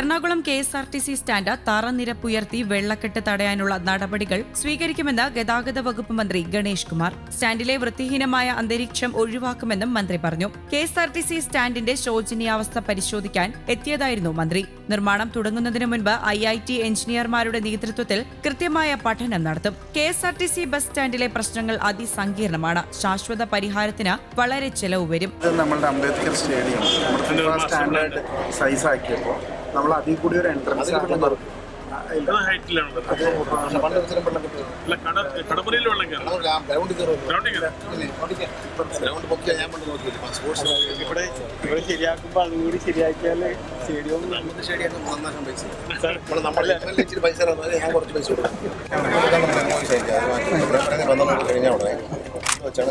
Ernakulam K S R T C stand തറനിരപ്പുയർത്തി വെള്ളക്കെട്ട് തടയാനുള്ള നടപടികൾ സ്വീകരിക്കുമെന്ന് ഗതാഗത വകുപ്പ് മന്ത്രി ഗണേഷ് കുമാർ. സ്റ്റാൻഡിലെ വൃത്തിഹീനമായ അന്തരീക്ഷം ഒഴിവാക്കുമെന്നും മന്ത്രി പറഞ്ഞു. K S R T C സ്റ്റാൻഡിന്റെ ശോചനീയാവസ്ഥ പരിശോധിക്കാൻ എത്തിയതായിരുന്നു മന്ത്രി. നിർമ്മാണം തുടങ്ങുന്നതിന് മുൻപ് ഐ ഐ ടി എഞ്ചിനീയർമാരുടെ നേതൃത്വത്തിൽ കൃത്യമായ പഠനം നടത്തും. K S R T C bus സ്റ്റാൻഡിലെ പ്രശ്നങ്ങൾ അതിസങ്കീർണമാണ്. ശാശ്വത പരിഹാരത്തിന് വളരെ ചെലവ് വരും. നമ്മളുടെ അംബേദ്കർ സ്റ്റേഡിയം. സ്റ്റാൻഡേർഡ് സൈസ് ആക്കിയപ്പോൾ നമ്മൾ അതിൽ കൂടി ഒരു എൻട്രൻസ് ഇവിടെ സ്റ്റേഡിയം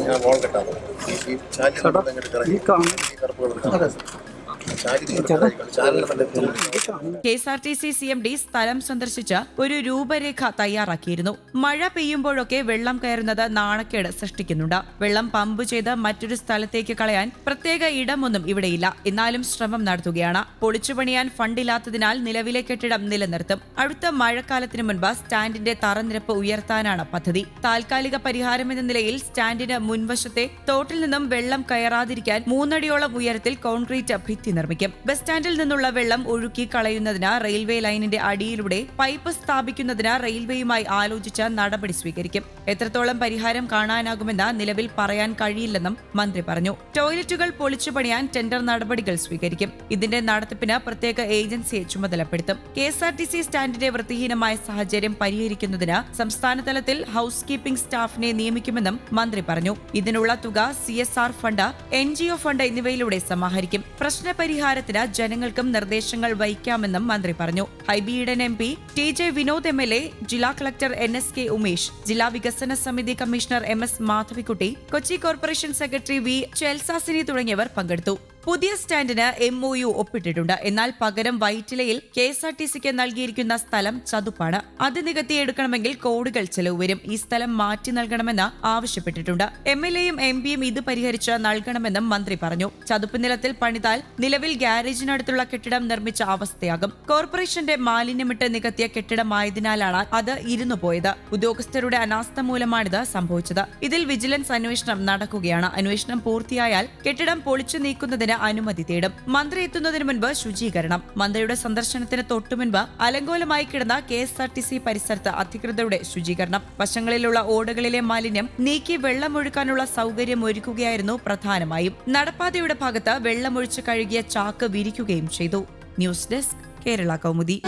ഞാൻ കെട്ടാണ് ഈ ചാലി ഈ K S R T C C M D സ്ഥലം സന്ദർശിച്ച് ഒരു രൂപരേഖ തയ്യാറാക്കിയിരുന്നു. മഴ പെയ്യുമ്പോഴൊക്കെ വെള്ളം കയറുന്നത് നാണക്കേട് സൃഷ്ടിക്കുന്നുണ്ട്. വെള്ളം പമ്പ് ചെയ്ത് മറ്റൊരു സ്ഥലത്തേക്ക് കളയാൻ പ്രത്യേക ഇടമൊന്നും ഇവിടെയില്ല. എന്നാലും ശ്രമം നടത്തുകയാണ്. പൊളിച്ചുപണിയാൻ ഫണ്ടില്ലാത്തതിനാൽ നിലവിലെ കെട്ടിടം നിലനിർത്തും. അടുത്ത മഴക്കാലത്തിന് മുൻപ് സ്റ്റാൻഡിന്റെ തറനിരപ്പ് ഉയർത്താനാണ് പദ്ധതി. താൽക്കാലിക പരിഹാരമെന്ന നിലയിൽ സ്റ്റാൻഡിന് മുൻവശത്തെ തോട്ടിൽ നിന്നും വെള്ളം കയറാതിരിക്കാൻ മൂന്നടിയോളം ഉയരത്തിൽ കോൺക്രീറ്റ് ഭിത്തി നിർമ്മിക്കും. ബസ് സ്റ്റാൻഡിൽ നിന്നുള്ള വെള്ളം ഒഴുക്കി കളയുന്നതിന് റെയിൽവേ ലൈനിന്റെ അടിയിലൂടെ പൈപ്പ് സ്ഥാപിക്കുന്നതിന് റെയിൽവേയുമായി ആലോചിച്ച നടപടി സ്വീകരിക്കും. എത്രത്തോളം പരിഹാരം കാണാനാകുമെന്ന് നിലവിൽ പറയാൻ കഴിയില്ലെന്നും മന്ത്രി പറഞ്ഞു. ടോയ്ലറ്റുകൾ പൊളിച്ചു പണിയാൻ ടെൻഡർ നടപടികൾ സ്വീകരിക്കും. ഇതിന്റെ നടത്തിപ്പിന് പ്രത്യേക ഏജൻസിയെ ചുമതലപ്പെടുത്തും. K S R T C സ്റ്റാൻഡിന്റെ വൃത്തിഹീനമായ സാഹചര്യം പരിഹരിക്കുന്നതിന് സംസ്ഥാന തലത്തിൽ ഹൌസ് കീപ്പിംഗ് സ്റ്റാഫിനെ നിയമിക്കുമെന്നും മന്ത്രി പറഞ്ഞു. ഇതിനുള്ള തുക C S R fund N G O fund എന്നിവയിലൂടെ സമാഹരിക്കും. പ്രശ്നപരിഹാരത്തിന് ജനങ്ങൾക്കും നിർദ്ദേശങ്ങൾ വഹിക്കാമെന്നും മന്ത്രി പറഞ്ഞു. ഹൈബിയുടെ M P T J Vinod M L A ജില്ലാ collector N S K Umesh ജില്ലാ വികസന സമിതി commissioner M S Madhavikutty Kochi corporation secretary V Chelsasini തുടങ്ങിയവർ പങ്കെടുത്തു. പുതിയ സ്റ്റാൻഡിന് എം ഒ യു ഒപ്പിട്ടിട്ടുണ്ട്. എന്നാൽ പകരം വൈറ്റിലയിൽ കെ എസ് ആർ ടി സിക്ക് നൽകിയിരിക്കുന്ന സ്ഥലം ചതുപ്പാണ്. അത് നികത്തിയെടുക്കണമെങ്കിൽ കോടികൾ ചെലവ് വരും. ഈ സ്ഥലം മാറ്റി നൽകണമെന്ന് ആവശ്യപ്പെട്ടിട്ടുണ്ട്. എം എൽ എയും എം പിയും ഇത് പരിഹരിച്ച് നൽകണമെന്നും മന്ത്രി പറഞ്ഞു. ചതുപ്പ് നിലത്തിൽ പണിതാൽ നിലവിൽ ഗ്യാരേജിനടുത്തുള്ള കെട്ടിടം നിർമ്മിച്ച അവസ്ഥയാകും. കോർപ്പറേഷന്റെ മാലിന്യമിട്ട് നികത്തിയ കെട്ടിടമായതിനാലാണ് അത് ഇരുന്നു പോയത്. ഉദ്യോഗസ്ഥരുടെ അനാസ്ഥ മൂലമാണിത് സംഭവിച്ചത്. ഇതിൽ വിജിലൻസ് അന്വേഷണം നടക്കുകയാണ്. അന്വേഷണം പൂർത്തിയായാൽ കെട്ടിടം പൊളിച്ചു നീക്കുന്നതിന് അനുമതി തേടും. മന്ത്രി എത്തുന്നതിന് മുൻപ് ശുചീകരണം. മന്ത്രിയുടെ സന്ദർശനത്തിന് തൊട്ടുമുൻപ് അലങ്കോലമായി കിടന്ന K S R T C പരിസരത്ത് അധികൃതരുടെ ശുചീകരണം. വശങ്ങളിലുള്ള ഓടുകളിലെ മാലിന്യം നീക്കി വെള്ളമൊഴുക്കാനുള്ള സൗകര്യം ഒരുക്കുകയായിരുന്നു പ്രധാനമായും. നടപ്പാതയുടെ ഭാഗത്ത് വെള്ളമൊഴിച്ച് കഴുകിയ ചാക്ക് വിരിക്കുകയും ചെയ്തു. News desk Kerala Kaumudi.